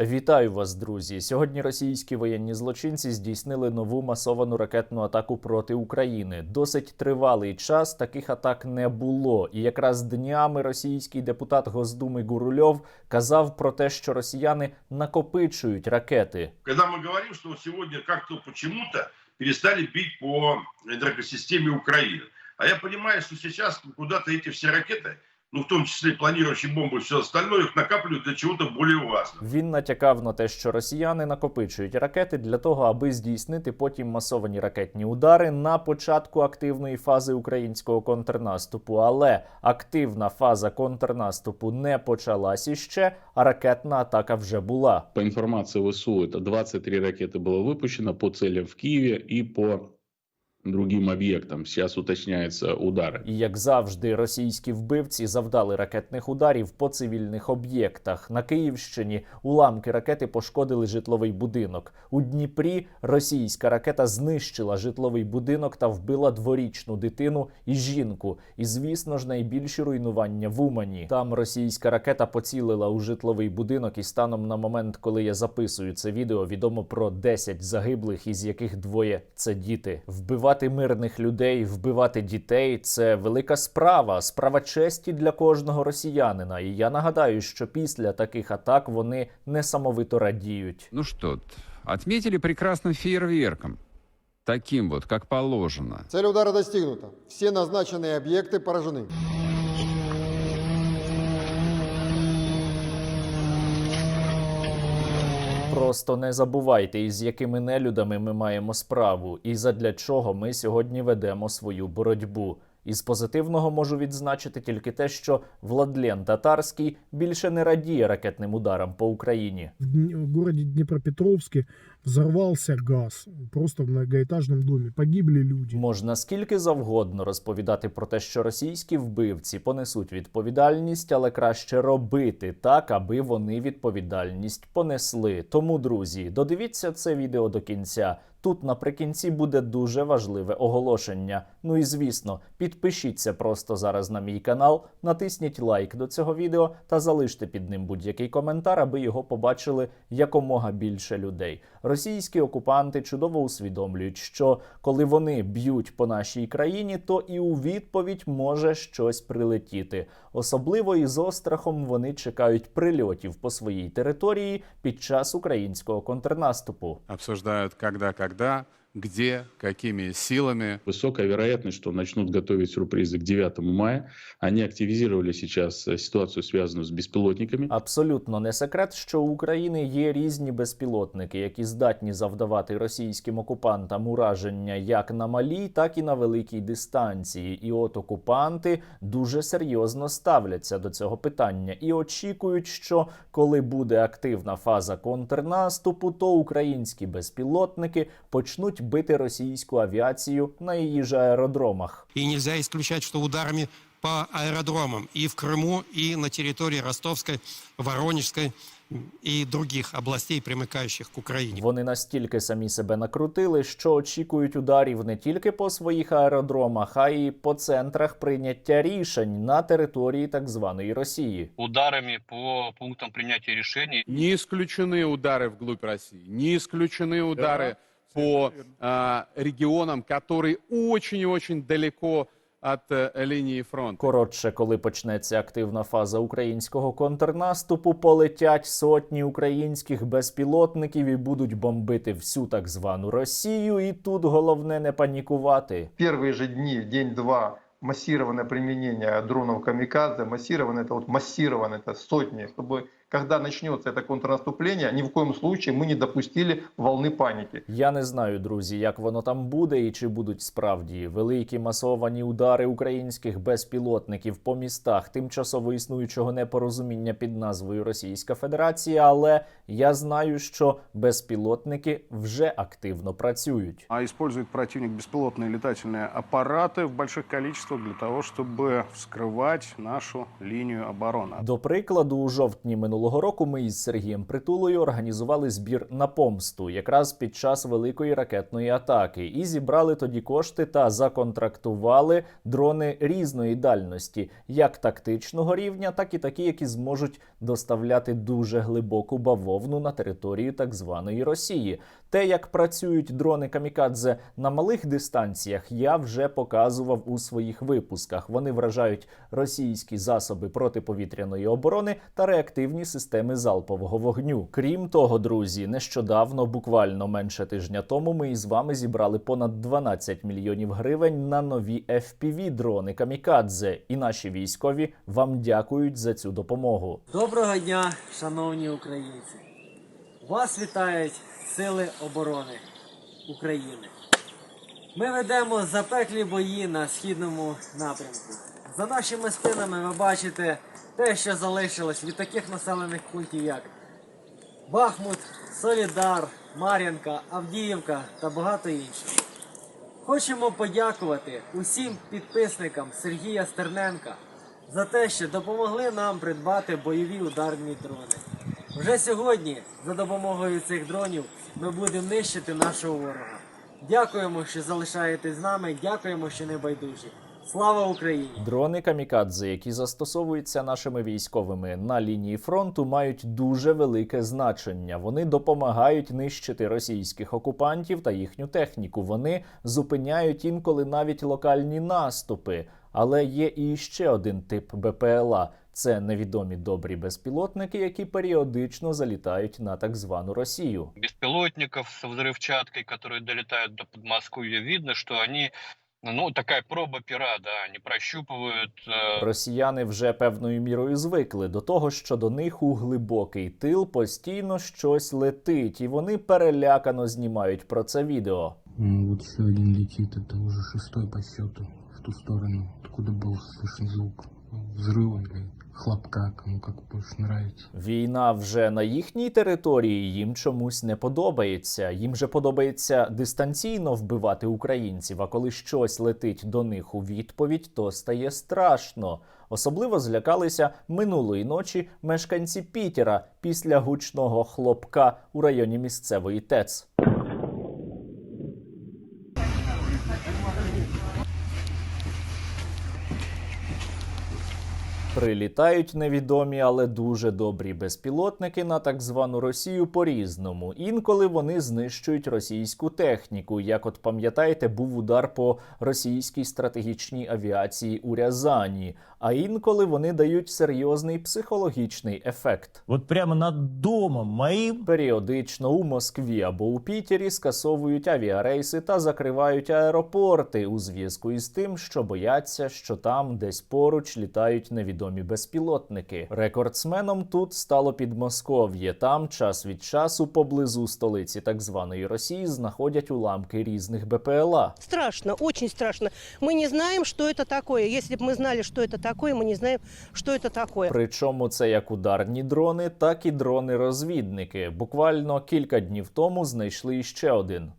Вітаю вас, друзі! Сьогодні російські воєнні злочинці здійснили нову масовану ракетну атаку проти України. Досить тривалий час таких атак не було. І якраз днями російський депутат Госдуми Гурульов казав про те, що росіяни накопичують ракети. когда мы говорим, что вот сегодня как-то почему-то перестали бить по энергосистеме Украины. А я понимаю, что сейчас куда-то эти все ракеты, ну в том числе планирующие бомбы и все остальное, их накапливают для чего-то более важного. Він натякав на те, що росіяни накопичують ракети для того, аби здійснити потім масовані ракетні удари на початку активної фази українського контрнаступу. Але активна фаза контрнаступу не почалась іще, а ракетна атака вже була. По информации ВСУ, это 23 ракеты было выпущено по целям в Киеве и по другим объектам. Сейчас уточняются удары. І як завжди, російські вбивці завдали ракетних ударів по цивільних об'єктах. На Київщині уламки ракети пошкодили житловий будинок. У Дніпрі російська ракета знищила житловий будинок та вбила дворічну дитину і жінку. І звісно ж, найбільші руйнування в Умані. Там російська ракета поцілила у житловий будинок, і станом на момент, коли я записую це відео, відомо про 10 загиблих, із яких двоє це діти. Вбивати мирних людей, вбивати дітей це велика справа, справа честі для кожного росіянина. І я нагадаю, що після таких атак вони несамовито радіють. Ну что, т, отметили прекрасным фейерверком. Таким вот, как положено. Цель удара достигнута. Все назначенные объекты поражены. Просто не забувайте, із якими нелюдами ми маємо справу, і задля чого ми сьогодні ведемо свою боротьбу. Із позитивного можу відзначити тільки те, що Владлен Татарський більше не радіє ракетним ударам по Україні. в, Дне- в городе Днепропетровске взорвался газ. Просто в многоэтажном доме. Погибли люди. Можна скільки завгодно розповідати про те, що російські вбивці понесуть відповідальність, але краще робити так, аби вони відповідальність понесли. Тому, друзі, додивіться це відео до кінця. Тут наприкінці буде дуже важливе оголошення. Ну і звісно, підпишіться просто зараз на мій канал, натисніть лайк до цього відео та залиште під ним будь-який коментар, аби його побачили якомога більше людей. Російські окупанти чудово усвідомлюють, що коли вони б'ють по нашій країні, то і у відповідь може щось прилетіти. Особливо із острахом вони чекають прильотів по своїй території під час українського контрнаступу. обсуждают когда, когда, где, какими силами. Высокая вероятность, что начнут готовить сюрпризы к 9 мая. Они активизировали сейчас э, ситуацию, связанную с беспилотниками. Абсолютно не секрет, що у України є різні безпілотники, які здатні завдавати російським окупантам ураження як на малій, так і на великій дистанції. І от окупанти дуже серйозно ставляться до цього питання і очікують, що коли буде активна фаза контрнаступу, то українські безпілотники почнуть бити російську авіацію на її же аеродромах. И нельзя исключать, что ударами по аэродромам и в Крыму, и на территории Ростовской, Воронежской и других областей, примыкающих к Украине. Вони настільки самі себе накрутили, що очікують ударів не тільки по своїх аеродромах, а й по центрах прийняття рішень на території так званої Росії. ударами по пунктам принятия решений. Не исключены удары вглубь России, не исключены удары по а, регионам, которые очень и очень далеко от э, линии фронта. Коротше, коли почнеться активна фаза українського контрнаступу, полетять сотні українських безпілотників і будуть бомбити всю так звану Росію. І тут головне не панікувати. первые же дни, день-два, массированное применение дронов камикадзе, массированное, это вот массированное, это сотни, чтобы когда начнется это контрнаступление, ни в коем случае мы не допустили волны паники. Я не знаю, друзі, як воно там буде і чи будуть справді великі масовані удари українських безпілотників по містах тимчасово існуючого непорозуміння під назвою Російська Федерація. Але я знаю, що безпілотники вже активно працюють. А использует противник беспилотные летательные аппараты в больших количествах для того, чтобы вскрывать нашу линию обороны. До прикладу, у жовтні минулого минулого року ми із Сергієм Притулою організували збір на помсту, якраз під час великої ракетної атаки, і зібрали тоді кошти та законтрактували дрони різної дальності, як тактичного рівня, так і такі, які зможуть доставляти дуже глибоку бавовну на територію так званої Росії. Те, як працюють дрони камікадзе на малих дистанціях, я вже показував у своїх випусках. Вони вражають російські засоби протиповітряної оборони та реактивні системи залпового вогню. Крім того, друзі, нещодавно, буквально менше тижня тому, ми із вами зібрали понад 12 мільйонів гривень на нові fpv дрони камікадзе, і наші військові вам дякують за цю допомогу. Доброго дня, шановні українці! Вас вітають Сили оборони України. Ми ведемо запеклі бої на східному напрямку. За нашими спинами ви бачите те, що залишилось від таких населених пунктів, як Бахмут, Солідар, Мар'янка, Авдіївка та багато інших. Хочемо подякувати усім підписникам Сергія Стерненка за те, що допомогли нам придбати бойові ударні дрони. Вже сьогодні, за допомогою цих дронів, ми будемо нищити нашого ворога. Дякуємо, що залишаєтесь з нами. Дякуємо, що не байдужі. Слава Україні! Дрони камікадзе, які застосовуються нашими військовими на лінії фронту, мають дуже велике значення. Вони допомагають нищити російських окупантів та їхню техніку. Вони зупиняють інколи навіть локальні наступи. Але є і ще один тип БПЛА. Це невідомі добрі безпілотники, які періодично залітають на так звану Росію. Беспилотников с взрывчаткой, которые долетают до Подмосковья, видно, что они, ну, такая проба пера, да, они прощупывают э, Росіяни вже певною мірою звикли до того, що до них у глибокий тил постійно щось летить, і вони перелякано знімають про це відео. Вот еще один летит, это уже шестой по счету в ту сторону, откуда был слышен звук взрыва или хлопка, кому как больше нравится. Війна вже на їхній території їм чомусь не подобається. Їм же подобається дистанційно вбивати українців. А коли щось летить до них у відповідь, то стає страшно. Особливо злякалися минулої ночі мешканці Пітера після гучного хлопка у районі місцевої ТЕЦ. Прилітають невідомі, але дуже добрі безпілотники на так звану Росію по-різному. Інколи вони знищують російську техніку. Як от пам'ятаєте, був удар по російській стратегічній авіації у Рязані. А інколи вони дають серйозний психологічний ефект. Вот прямо над домом моим Періодично у Москві або у Пітері скасовують авіарейси та закривають аеропорти у зв'язку із тим, що бояться, що там десь поруч літають невідомі безпілотники. Рекордсменом тут стало Підмосков'я. Там час від часу поблизу столиці так званої Росії знаходять уламки різних БПЛА. Страшно, очень страшно. Мы не знаем, что это такое. Если бы мы знали, что это такое, мы не знаем, что это такое. Причому це як ударні дрони, так і дрони-розвідники. Буквально кілька днів тому знайшли іще один.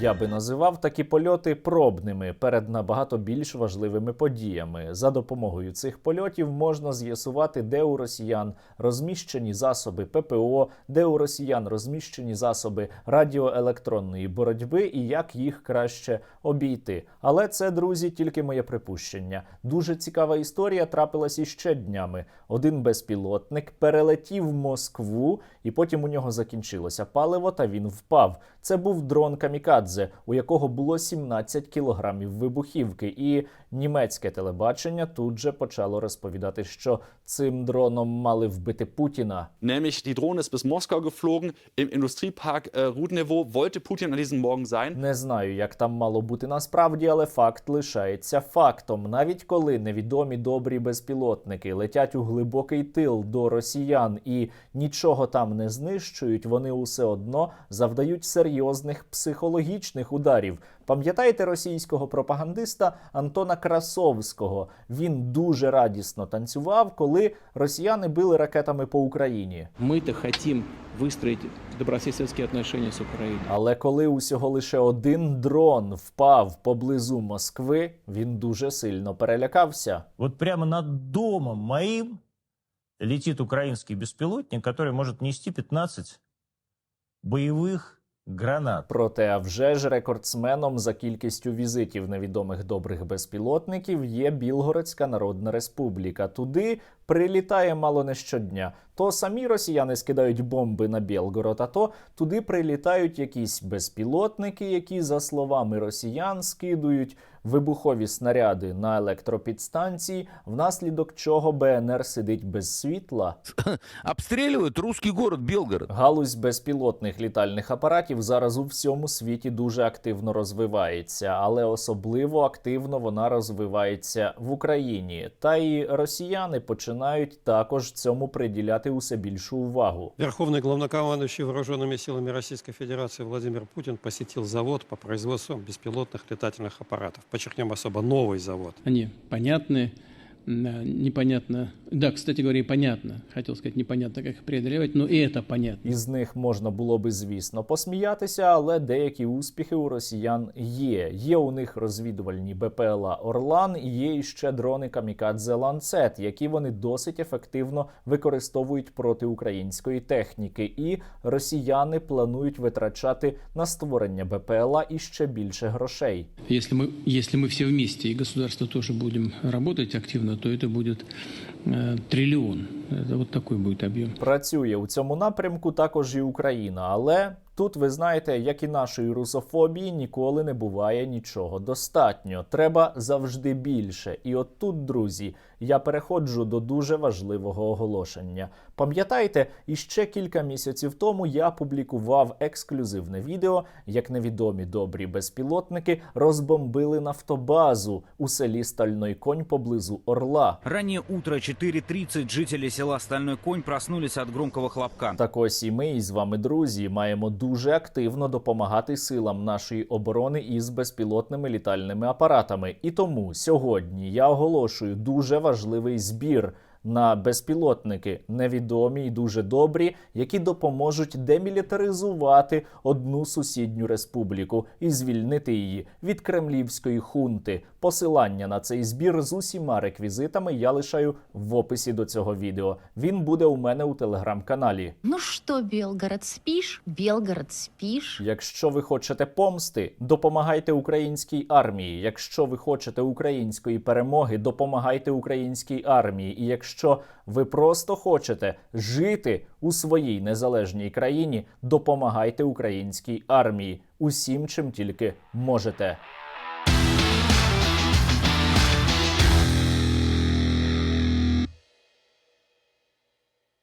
Я би називав такі польоти пробними перед набагато більш важливими подіями. За допомогою цих польотів можна з'ясувати, де у росіян розміщені засоби ППО, де у росіян розміщені засоби радіоелектронної боротьби і як їх краще обійти. Але це, друзі, тільки моє припущення. Дуже цікава історія трапилась іще днями. Один безпілотник перелетів Москву, і потім у нього закінчилося паливо, та він впав. Це був дрон Камікадзе, у якого було 17 кілограмів вибухівки. І німецьке телебачення тут же почало розповідати, що цим дроном мали вбити Путіна. Nämlich die Drohne ist bis Moskau geflogen. Im Industriepark äh, Rudnevo wollte Putin an diesem Morgen sein. Не знаю, як там мало бути насправді, але факт лишається фактом. Навіть коли невідомі добрі безпілотники летять у глибокий тил до росіян і нічого там не знищують, вони усе одно завдають серйозних психологічних стратегічних ударів. Пам'ятаєте російського пропагандиста Антона Красовського? Він дуже радісно танцював, коли росіяни били ракетами по Україні. Мы-то хотим выстроить добрососедские отношения с Украиной. Але коли усього лише один дрон впав поблизу Москви, він дуже сильно перелякався. Вот прямо над домом моим летит украинский беспилотник, который может нести 15 боевых гранат. Проте, вже ж рекордсменом за кількістю візитів невідомих добрих безпілотників є Білгородська Народна Республіка. Туди прилітає мало не щодня. То самі росіяни скидають бомби на Білгород, а то туди прилітають якісь безпілотники, які, за словами росіян, скидують вибухові снаряди на електропідстанції, внаслідок чого БНР сидить без світла. Обстреливают русский город Белгород. Галузь безпілотних літальних апаратів зараз у всьому світі дуже активно розвивається, але особливо активно вона розвивається в Україні. Та і росіяни починають також цьому приділяти усе більшу увагу. Верховный главнокомандующий вооруженными силами Российской Федерации Владимир Путин посетил завод по производству беспилотных летательных аппаратов. Подчеркнем особо новый завод. Они понятны, м, непонятно. Да, кстати говоря, и понятно. Хотел сказать, непонятно, как их преодолевать, но и это понятно. Із них можна було би, звісно, посміятися, але деякі успіхи у росіян є. Є у них розвідувальні БПЛА Орлан, і є іще дрони Камікадзе Ланцет, які вони досить ефективно використовують проти української техніки. І росіяни планують витрачати на створення БПЛА іще більше грошей. Если мы, если мы все вместе и государство тоже будем работать активно, то это будет э, триллион. Это вот такой будет объем. Працює у цьому напрямку також і Україна, але тут ви знаєте, як і нашої русофобії, ніколи не буває нічого достатньо. Треба завжди більше. І от тут, друзі, я переходжу до дуже важливого оголошення. Пам'ятаєте, іще кілька місяців тому я публікував ексклюзивне відео, як невідомі добрі безпілотники розбомбили нафтобазу у селі Стальной Конь поблизу Орла. Раннее утро 4.30 жители села Стальной Конь проснулись от громкого хлопка. Так ось і ми із вами, друзі, маємо дуже активно допомагати силам нашої оборони із безпілотними літальними апаратами. І тому сьогодні я оголошую дуже важливий збір. На безпілотники невідомі і дуже добрі, які допоможуть демілітаризувати одну сусідню республіку і звільнити її від кремлівської хунти. Посилання на цей збір з усіма реквізитами я лишаю в описі до цього відео. Він буде у мене у телеграм-каналі. Ну что, Белгород, спишь? Белгород, спишь? Якщо ви хочете помсти, допомагайте українській армії. Якщо ви хочете української перемоги, допомагайте українській армії. І якщо ви просто хочете жити у своїй незалежній країні, допомагайте українській армії усім, чим тільки можете.